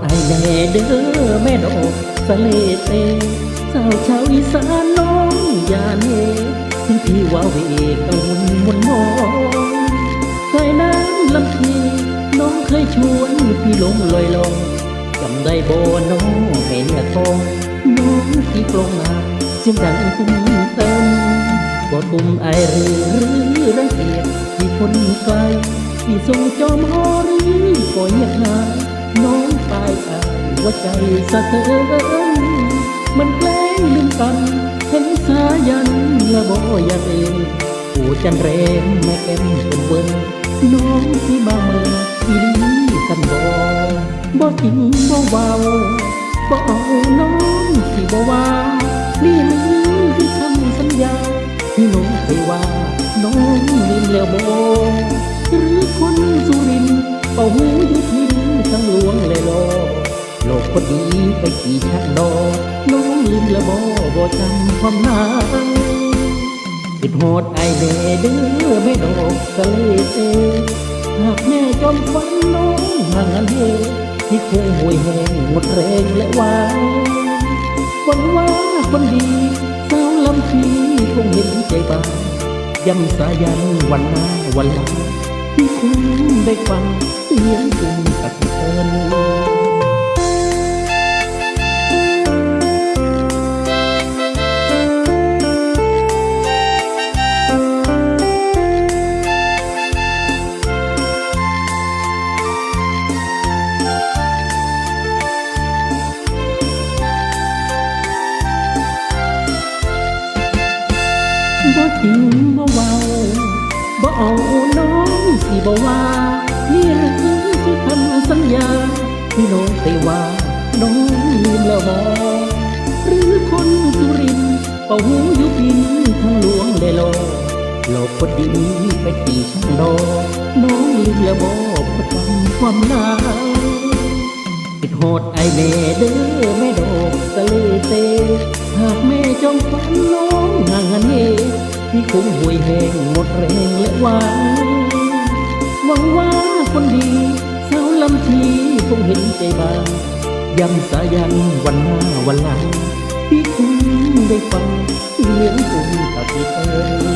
ไอแน่เด้อแม่ดอกสะเลเตสาวชาวอีสานน้องอย่าเนถึงพี่ว่าเวกังวลมนมองเคยน้ำลำพีน้องเคยชวนพี่ลงลอยลองจำได้บ่น้องให้เนื้อทองน้องที่กลงมาเสียงดังตุ้มเติมบ่ตุ่มไอหรือรือรังเกียจที่คนไกลที่ทรงจอมหอรือก็เงียบหาย องตายอาใจสะเทือนมันแกล้งลืมกันเห็นสายันละโบยาเองผู้จันแรมแม่แก้มเป็นเวินน้องที่มาเมืองอีลีสันบ่บ่จริงบ่เว้าบ่เอาน้องที่บ่ว่า นี่มันคือคำสัญญาที่น้องเคยว่า น้องลืมแล้วบ่หรือคนสุรินเป่าหูยุพิน ทั้งหลวงเลยโลโลกคนดีไปกี่ชักดอกน้องลืมละบ่บ่จำความนางคิดโหดไอเด้เด้อแม่ดอกสะเลเตหากแม่จอมควันน้องห่างอันเฮที่คงห่วยแหงหมดแรงและวางหวังว่าคนดีสาวลำพีคงเห็นใจบางย้ำสายันวันหน้าวันหลัง ที่คุณได้ฟังเสียงคุณตัดเอินบ่จริงบ่เว้าบ่เอา สิบว่านี่หรือคือคำสัญญาที่น้องเคยว่าน้องลืมแล้วบ่หรือคนสุรินเป่าหูยุพินทั้งหลวงได้โลโลอกคนดีไปตีช่างดอกน้องลืมแล้วบ่พอจำความลาคิดโหดไอแม่เด้อแม่ดอกสะเลเตหากแม่จองฝันน้องห่างหันเฮที่คงห่วยแหงหมดแรงและวัง คงเห็นใจบางยำสายันวันหน้าวันหลังที่คุณได้ฟังเสียงคุณตัดเล